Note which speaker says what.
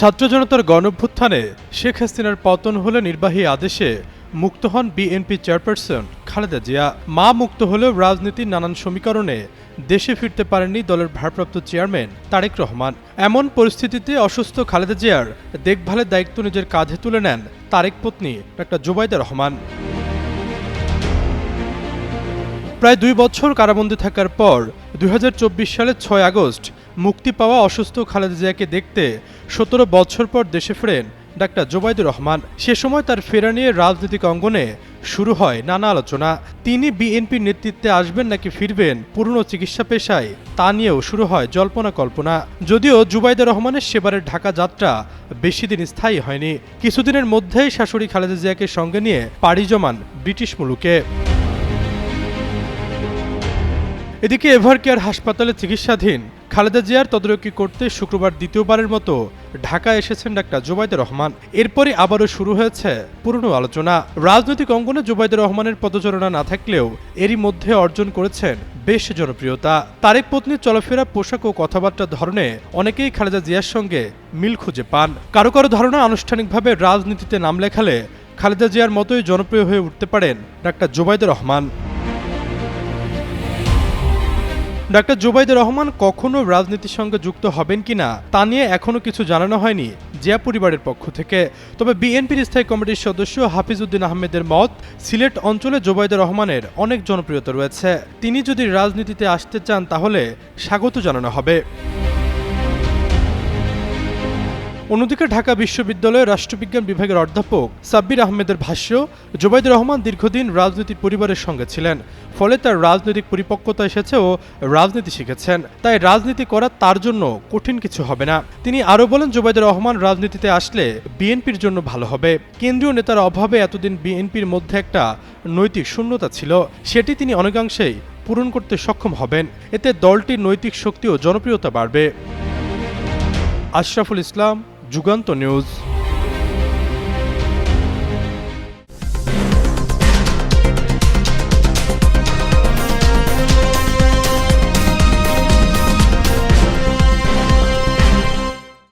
Speaker 1: ছাত্র জনতার গণভ্যুত্থানে শেখ হাসিনার পতন হলে নির্বাহী আদেশে মুক্ত হন বিএনপি চেয়ারপারসন খালেদা জিয়া। মা মুক্ত হলেও রাজনীতির নানান সমীকরণে দেশে ফিরতে পারেননি দলের ভারপ্রাপ্ত চেয়ারম্যান তারেক রহমান। এমন পরিস্থিতিতে অসুস্থ খালেদা জিয়ার দেখভালের দায়িত্ব নিজের কাঁধে তুলে নেন তারেক পত্নী ডাক্তার জুবাইদা রহমান। প্রায় দুই বছর কারাবন্দী থাকার পর দুই সালের ছয় আগস্ট মুক্তি পাওয়া অসুস্থ খালেদা জিয়াকে দেখতে সতেরো বছর পর দেশে ফেরেন ডাক্তার জোবাইদুর রহমান। সে সময় তার ফেরা নিয়ে রাজনৈতিক অঙ্গনে শুরু হয় নানা আলোচনা। তিনি বিএনপির নেতৃত্বে আসবেন নাকি ফিরবেন পুরনো চিকিৎসা পেশায়, তা নিয়েও শুরু হয় জল্পনা কল্পনা। যদিও জুবাইদা রহমানের সেবারের ঢাকা যাত্রা বেশি দিন স্থায়ী হয়নি। কিছুদিনের মধ্যেই শাশুড়ি খালেদা জিয়াকে সঙ্গে নিয়ে পাড়ি জমান ব্রিটিশ মুলুকে। এদিকে এভার কেয়ার হাসপাতালে চিকিৎসাধীন খালেদা জিয়ার তদারকি করতে শুক্রবার দ্বিতীয়বারের মতো ঢাকা এসেছেন ডাক্তার জুবাইদুর রহমান। এরপরই আবারও শুরু হয়েছে পুরনো আলোচনা। রাজনৈতিক অঙ্গনে জুবাইদুর রহমানের পদচারণা না থাকলেও এরই মধ্যে অর্জন করেছেন বেশ জনপ্রিয়তা। তারেক পত্নীর চলাফেরা, পোশাক ও কথাবার্তার ধরনে অনেকেই খালেদা জিয়ার সঙ্গে মিল খুঁজে পান। কারও কারও ধারণা, আনুষ্ঠানিকভাবে রাজনীতিতে নাম লেখালে খালেদা জিয়ার মতোই জনপ্রিয় হয়ে উঠতে পারেন ডাক্তার জুবাইদুর রহমান। ডাক্তার জুবাইদুর রহমান কখনো রাজনীতির সঙ্গে যুক্ত হবেন কিনা তা নিয়ে এখনও কিছু জানানো হয়নি জিয়া পরিবারের পক্ষ থেকে। তবে বিএনপির স্থায়ী কমিটির সদস্য হাফিজউদ্দিন আহমেদের মত, সিলেট অঞ্চলে জুবাইদুর রহমানের অনেক জনপ্রিয়তা রয়েছে। তিনি যদি রাজনীতিতে আসতে চান তাহলে স্বাগত জানানো হবে। অন্যদিকে ঢাকা বিশ্ববিদ্যালয়ের রাষ্ট্রবিজ্ঞান বিভাগের অধ্যাপক সাব্বির আহমেদের ভাষ্য, জুবাইদুর রহমান দীর্ঘদিন রাজনীতি পরিবারের সঙ্গে ছিলেন। ফলে তার রাজনৈতিক পরিপক্কতা এসেছে ও রাজনীতি শিখেছেন। তাই রাজনীতি করা তার জন্য কঠিন কিছু হবে না। তিনি আরও বলেন, জুবাইদুর রহমান রাজনীতিতে আসলে বিএনপির জন্য ভালো হবে। কেন্দ্রীয় নেতার অভাবে এতদিন বিএনপির মধ্যে একটা নৈতিক শূন্যতা ছিল। সেটি তিনি অনেকাংশেই পূরণ করতে সক্ষম হবেন। এতে দলটির নৈতিক শক্তি ও জনপ্রিয়তা বাড়বে। আশরাফুল ইসলাম যুগান্ত নিউজ।